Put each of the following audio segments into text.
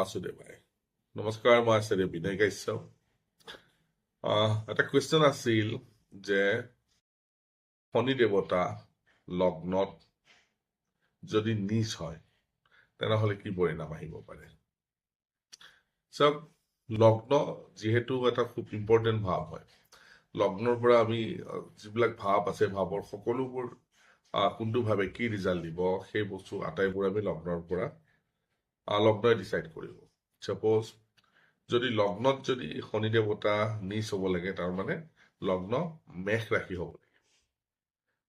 বাসুদেৱাই নমস্কাৰ মই আচাৰ্য বিনয় কাশ্যপ আহ, এটা কুৱেশ্যন আছিল যে শনি দেৱতা লগ্নত যদি নিজ হয় তেনেহ'লে কি পৰিণাম আহিব পাৰে? চাওক লগ্ন যিহেতু এটা খুব ইম্পৰ্টেণ্ট ভাৱ হয়। লগ্নৰ পৰা আমি যিবিলাক ভাৱ আছে ভাৱৰ সকলোবোৰ কোনটো ভাৱে কি ৰিজাল্ট দিব সেই বস্তু আটাইবোৰ আমি লগ্নৰ পৰা লগ্নই ডিচাইড কৰিব। চাপ'জ যদি লগ্নত যদি শনি দেৱতা নিজ হ'ব লাগে তাৰমানে লগ্ন মেষ ৰাশি হ'ব লাগে।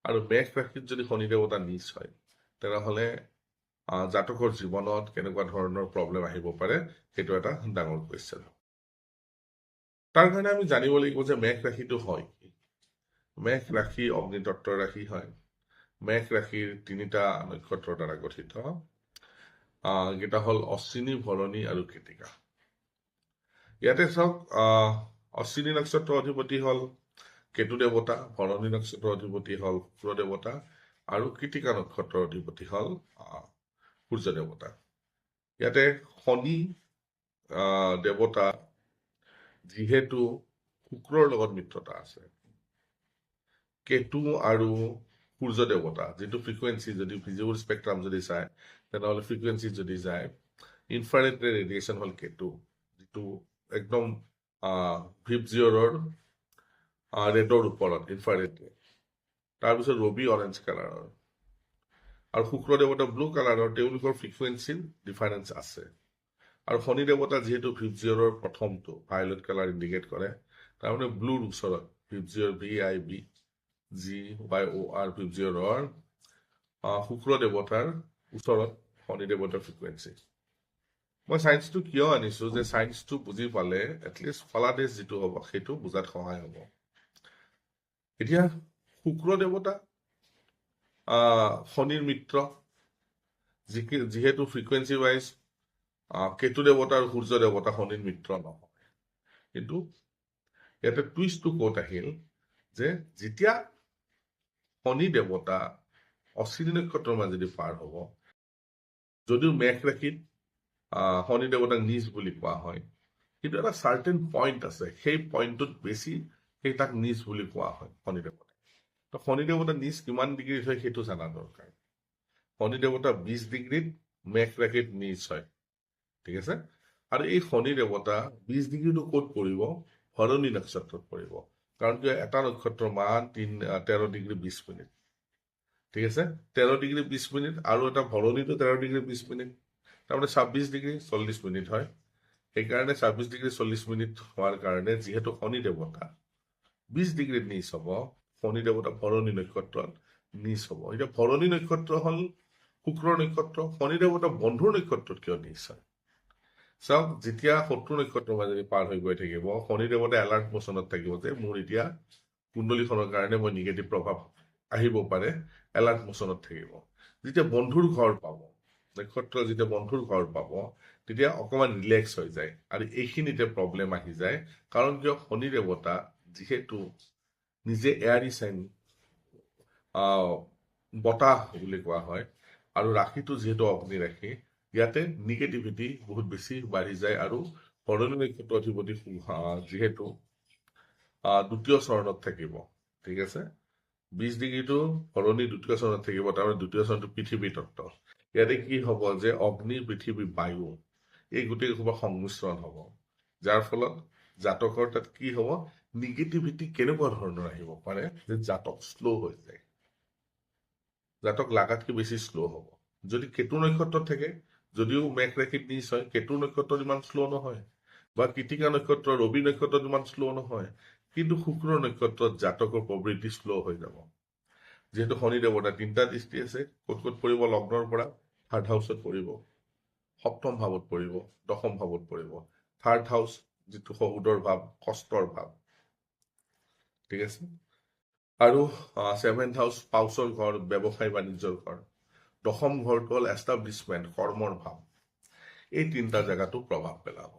আৰু মেষ ৰাশিত যদি শনি দেৱতা নিজ হয় তেনেহ'লে জাতকৰ জীৱনত কেনেকুৱা ধৰণৰ প্ৰব্লেম আহিব পাৰে সেইটো এটা ডাঙৰ কুৱেশ্যন তাৰ কাৰণে আমি জানিব লাগিব যে মেষ ৰাশিটো হয় কি? মেষ ৰাশি অগ্নিতত্বৰ ৰাশি হয়। মেষ ৰাশিৰ তিনিটা নক্ষত্ৰৰ দ্বাৰা গঠিত। কেইটা হ'ল অশ্বিনী ভৰণী আৰু কৃতিকা। ইয়াতে চাওক অশ্বিনী নক্ষত্ৰৰ অধিপতি হ'ল কেতু দেৱতা ভৰণী নক্ষত্ৰৰ অধিপতি হ'ল শুক্ৰ দেৱতা আৰু কৃতিকা নক্ষত্ৰৰ অধিপতি হ'ল সূৰ্য দেৱতা। ইয়াতে শনি দেৱতা যিহেতু শুক্ৰৰ লগত মিত্ৰতা আছে। কেতু আৰু সূৰ্য দেৱতা, যিটো ফ্ৰিকুৱেঞ্চি যদি ভিজুৱেল স্পেক্ট্ৰাম যদি চায়, তেনেহ'লে ফ্ৰিকুৱেঞ্চি যদি যায় ইনফ্ৰাৰেড ৰেডিয়েশ্যন হ'ল কেতু যিটো একদম ভিপ জিঅ'ৰৰ ৰেডৰ ওপৰত ইনফ্ৰাৰেড তাৰপিছত ৰবি অৰেঞ্জ কালাৰৰ আৰু শুক্ৰ দেৱতা ব্লু কালাৰৰ তেওঁলোকৰ ফ্ৰিকুৱেঞ্চিৰ ডিফাৰেঞ্চ আছে। আৰু শনি দেৱতা যিহেতু ভিপ জিঅ'ৰৰ প্ৰথমটো ভায়লেট কালাৰ ইণ্ডিকেট কৰে, তাৰমানে ব্লুৰ ওচৰত ভিপ জিঅ'ৰ V I B G Y O' R ভিপ জিঅ'ৰৰ শুক্ৰ দেৱতাৰ ওচৰত শনি দেৱতাৰ ফ্ৰিকুৱেঞ্চি মই চায়েন্সটো কিয় আনিছো? যে চায়েন্সটো বুজি পালে এটলিষ্ট ফলাদেশ যিটো হ'ব সেইটো বুজাত সহায় হ'ব। এতিয়া শুক্ৰ দেৱতা শনিৰ মিত্ৰ যি- যিহেতু ফ্ৰিকুৱেঞ্চি ৱাইজ কেতু দেৱতা আৰু সূৰ্য দেৱতা শনিৰ মিত্ৰ নহয়। কিন্তু ইয়াতে টুইষ্টটো ক'ত আহিল? যে যেতিয়া শনি দেৱতা অশ্বিনী নক্ষত্ৰৰ মাজেদি পাৰ হ'ব। যদিও মেষ ৰাশিত শনি দেৱতাক নিজ বুলি কোৱা হয় কিন্তু এটা চাৰ্টেন পইণ্ট আছে সেই পইণ্টটোত বেছি সেই তাক নিজ বুলি কোৱা হয় শনি দেৱতাক। তো শনি দেৱতা নিজ কিমান ডিগ্ৰীত হয় সেইটো জানা দৰকাৰ। শনি দেৱতা বিশ ডিগ্ৰীত মেষ ৰাশিত নিজ হয়। ঠিক আছে? আৰু এই শনি দেৱতা বিশ ডিগ্ৰীটো ক'ত পৰিব? ভৰণী নক্ষত্ৰত পৰিব। কাৰণ কিয় এটা নক্ষত্ৰৰ মান তিন তেৰ ডিগ্ৰী বিশ মিনিট। ঠিক আছে? তেৰ ডিগ্ৰী বিশ মিনিট আৰু এটা ভৰণীটো তেৰ ডিগ্ৰী বিশ মিনিট। তাৰমানে ছাব্বিছ ডিগ্ৰী চল্লিছ মিনিট হয়। সেইকাৰণে ছাব্বিছ ডিগ্ৰী চল্লিছ মিনিট হোৱাৰ কাৰণে যিহেতু শনি দেৱতা বিশ ডিগ্ৰীত নিচ হ'ব শনি দেৱতা ভৰণী নক্ষত্ৰত নিচ হ'ব। এতিয়া ভৰণী নক্ষত্ৰ হ'ল শুক্ৰৰ নক্ষত্ৰ শনি দেৱতা বন্ধুৰ নক্ষত্ৰত কিয় নিচ হয়? চাওক যেতিয়া শত্ৰু নক্ষত্ৰৰ মাজেদি পাৰ হৈ গৈ থাকিব শনি দেৱতা এলাৰ্ট মোচনত থাকিব যে মোৰ এতিয়া কুণ্ডলীখনৰ কাৰণে মই নিগেটিভ প্ৰভাৱ আহিব পাৰে এলাৰ্ট মোচনত থাকিব। যেতিয়া বন্ধুৰ ঘৰ পাব নক্ষত্ৰ যেতিয়া বন্ধুৰ ঘৰ পাব তেতিয়া অকণমান ৰিলেক্স হৈ যায় আৰু এইখিনিতে প্ৰব্লেম আহি যায়। কাৰণ কিয়? শনি দেৱতা যিহেতু নিজে এয়াৰী চাইন বতাহ বুলি কোৱা হয় আৰু ৰাশিটো যিহেতু অগ্নি ৰাশি ইয়াতে নিগেটিভিটি বহুত বেছি বাঢ়ি যায় আৰু ভৰণী নক্ষত্ৰ অধিপতি যিহেতু দ্বিতীয় চৰণত থাকিব, ঠিক আছে? বিশ ডিগ্ৰীটো ভৰণী দ্বিতীয় চৰণত থাকিব, তাৰমানে দ্বিতীয় চৰণটো পৃথিৱী তত্ত্ব। ইয়াতে কি হ'ব যে অগ্নি, পৃথিৱী, বায়ু, এই গোটেই সোপা সংমিশ্ৰণ হ'ব। যাৰ ফলত জাতকৰ তাত কি হ'ব? নিগেটিভিটি কেনেকুৱা ধৰণৰ আহিব পাৰে? যে জাতক শ্ল' হৈ যায়। জাতক লাগাতকে বেছি শ্ল' হ'ব। যদি কেতু নক্ষত্ৰত থাকে যদিও মেঘ ৰাশিত নিচ হয় কেতু নক্ষত্ৰত ইমান শ্ল' নহয় বা কৃতিকা নক্ষত্ৰ ৰবি নক্ষত্ৰত ইমান শ্ল' নহয় কিন্তু শুক্ৰ নক্ষত্ৰত জাতকৰ প্ৰবৃত্তি শ্ল' হৈ যাব। যিহেতু শনি দেৱতা তিনিটা দৃষ্টি আছে ক'ত ক'ত পৰিব? লগ্নৰ পৰা থাৰ্ড হাউচত পৰিব সপ্তম ভাৱত পৰিব দশম ভাৱত পৰিব। থাৰ্ড হাউচ যিটো শহুদৰ ভাৱ কষ্টৰ ভাৱ। ঠিক আছে? আৰু ছেভেন্থ হাউচ পাউচৰ ঘৰ ব্যৱসায় বাণিজ্যৰ ঘৰ। দশম ঘৰটো হ'ল এষ্টাব্লিছমেণ্ট কৰ্মৰ ভাৱ এই তিনিটা জেগাতো প্ৰভাৱ পেলাব।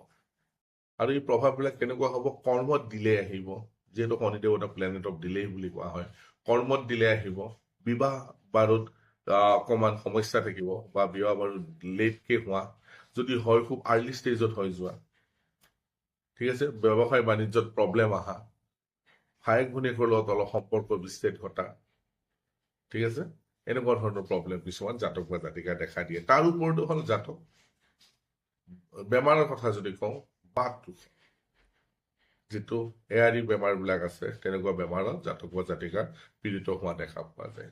আৰু এই প্ৰভাৱবিলাক কেনেকুৱা হ'ব? কৰ্মত দিলে আহিব। যিহেতু শনিদেৱ এটা প্লেনেট অফ ডিলে বুলি কোৱা হয়। কৰ্মত দিলে আহিব। বিবাহ বাৰুত অকণমান সমস্যা থাকিব বা বিবাহ বাৰুত লেটকে হোৱা। যদি হয়, খুব আৰ্লি ষ্টেজত হৈ যোৱা। ঠিক আছে? ব্যৱসায় বাণিজ্যত প্ৰব্লেম আহা। ভায়েক ভনীয়েকৰ লগত অলপ সম্পৰ্ক বিচ্ছেদ ঘটা। ঠিক আছে? এনেকুৱা ধৰণৰ প্ৰব্লেম কিছুমান জাতক বা জাতিকাই দেখা দিয়ে। তাৰ ওপৰতো হ'ল জাতক। বেমাৰৰ কথা যদি কওঁ বাঘটো যিটো এয়াৰী বেমাৰবিলাক আছে তেনেকুৱা বেমাৰত জাতক বা জাতিকাৰ পীড়িত হোৱা দেখা পোৱা যায়।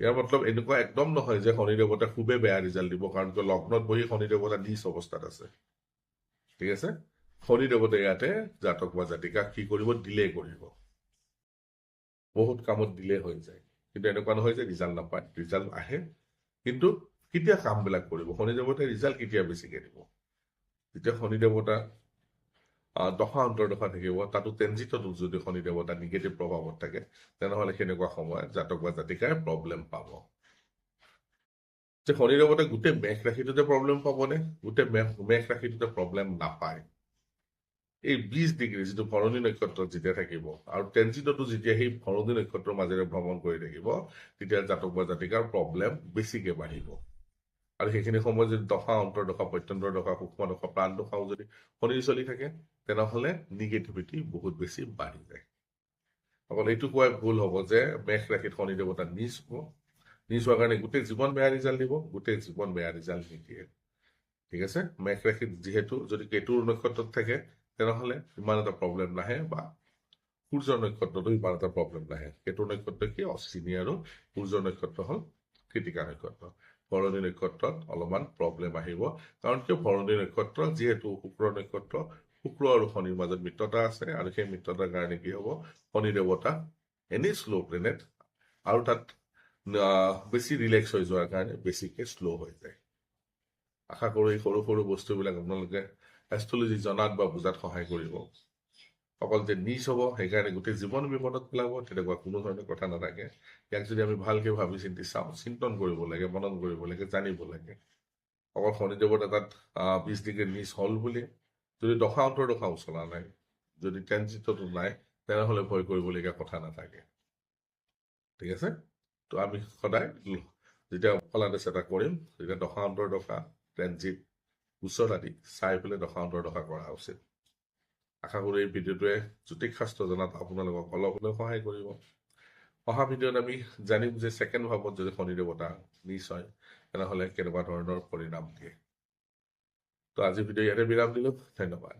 ইয়াৰ মতলব এনেকুৱা একদম নহয় যে শনি দেৱতাই খুবেই বেয়া ৰিজাল্ট দিব কাৰণ কিয় লগ্নত বহি শনি দেৱতা নিজ অৱস্থাত আছে। ঠিক আছে? শনি দেৱতাই ইয়াতে জাতক বা জাতিকাক কি কৰিব? ডিলে কৰিব। বহুত কামত ডিলে হৈ যায়। কিন্তু এনেকুৱা নহয় যে ৰিজাল্ট নাপায় ৰিজাল্ট আহে। কিন্তু কেতিয়া কামবিলাক কৰিব? শনি দেৱতাই ৰিজাল্ট কেতিয়া বেছিকে দিব? যেতিয়া শনি দেৱতা দশা অন্তৰ্দশা থাকিব তাতো ট্ৰেনজিটতো যদি শনি দেৱতা নিগেটিভ প্ৰভাৱত থাকে তেনেহলে সেনেকুৱা সময়ত জাতক বা জাতিকাই প্ৰব্লেম পাব। যে শনি দেৱতাই গোটেই মেঘ ৰাশিটোতে প্ৰব্লেম পাবনে? গোটেই মেঘ মেঘ ৰাশিটোতে প্ৰব্লেম নাপায়। এই বিশ ডিগ্ৰী যিটো ভৰণী নক্ষত্ৰত যেতিয়া থাকিব আৰু ট্ৰেনজিটতো যেতিয়া সেই ভৰণী নক্ষত্ৰৰ মাজেৰে ভ্ৰমণ কৰি থাকিব, তেতিয়া জাতক বা জাতিকাৰ প্ৰব্লেম বেছিকে বাঢ়িব। আৰু সেইখিনি সময়ত যদি দশা অন্তৰ্দশা প্ৰত্যন্তৰ দশা, সূক্ষ্ম দশা, প্ৰাণ দশাও যদি শনি চলি থাকে, তেনেহলে নিগেটিভিটি বহুত বেছি বাঢ়ি যায়। অকল এইটো কোৱাই ভুল হ'ব যে মেষ ৰাশিত শনি দেৱতা নিজ হ'ব। নিজ হোৱাৰ কাৰণে গোটেই জীৱন বেয়া ৰিজাল্ট দিব, গোটেই জীৱন বেয়া ৰিজাল্ট নিদিয়ে। ঠিক আছে? মেষ ৰাশিত যিহেতু যদি কেতুৰ নক্ষত্ৰত থাকে তেনেহলে ইমান এটা প্ৰব্লেম নাহে বা সূৰ্যৰ নক্ষত্ৰতো ইমান এটা প্ৰব্লেম নাহে। কেতুৰ নক্ষত্ৰ কি অশ্বিনী আৰু সূৰ্যৰ নক্ষত্ৰ হ'ল কৃতিকা নক্ষত্ৰ। ভৰণী নক্ষত্ৰত অলপমান প্ৰব্লেম আহিব। কাৰণ কিয়? ভৰণী নক্ষত্ৰ যিহেতু শুক্ৰ নক্ষত্ৰ শুক্ৰ আৰু শনিৰ মাজত মিত্ৰতা আছে আৰু সেই মিত্ৰতাৰ কাৰণে কি হ'ব? শনি দেৱতা এনেই শ্ল' প্লেনেট আৰু তাত বেছি ৰিলেক্স হৈ যোৱাৰ কাৰণে বেছিকে শ্ল' হৈ যায়। আশা কৰোঁ এই সৰু সৰু বস্তুবিলাক আপোনালোকে এষ্ট্ৰলজি জনাত বা বুজাত সহায় কৰিব। অকল যে নিজ হ'ব সেইকাৰণে গোটেই জীৱন বিপদত পেলাব তেনেকুৱা কোনো ধৰণৰ কথা নাথাকে ইয়াক যদি আমি ভালকে ভাবি চিন্তি চাওঁ চিন্তন কৰিব লাগে মনন কৰিব লাগে জানিব লাগে। অকল তাত আহ, বিশ ডিগ্ৰী নিজ হ'ল বুলি যদি দশা অন্তৰ্দশাও চলা নাই যদি ট্ৰেনজিটতো নাই তেনেহলে ভয় কৰিবলগীয়া কথা নাথাকে। ঠিক আছে? তো আমি সদায় যেতিয়া ফলাদেশ এটা কৰিম তেতিয়া দশা অন্তৰ্দশা ট্ৰেনজিট উচ্চত আদি চাই পেলাই দশা অন্তৰ্দশা কৰা উচিত। আশা কৰোঁ এই ভিডিঅ'টোৱে জ্যোতিষ শাস্ত্ৰ জনাত আপোনালোকক অলপ হ'লেও সহায় কৰিব। অহা ভিডিঅ'ত আমি জানিম যে ছেকেণ্ড ভাৱত যদি শনি দেৱতা নিচ হয় তেনেহলে কেনেকুৱা ধৰণৰ পৰিণাম দিয়ে। তো আজি ভিডিঅ' ইয়াতে বিৰাম দিলোঁ। ধন্যবাদ।